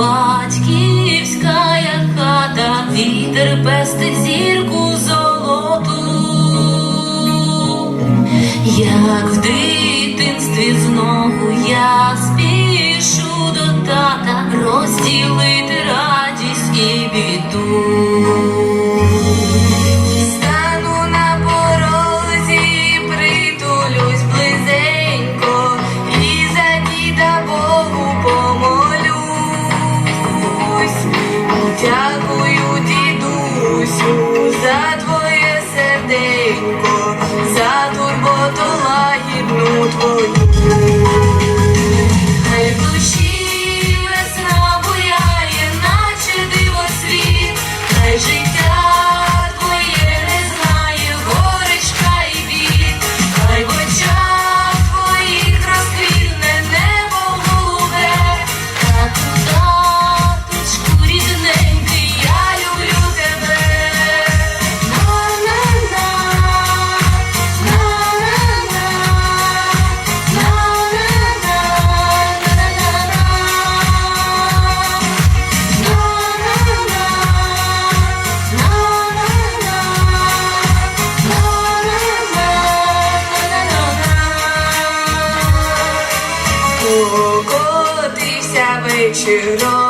батьківська хата, вітер пести зірку золоту, як в дитинстві знову я спішу до тата розділити радість і біду. you know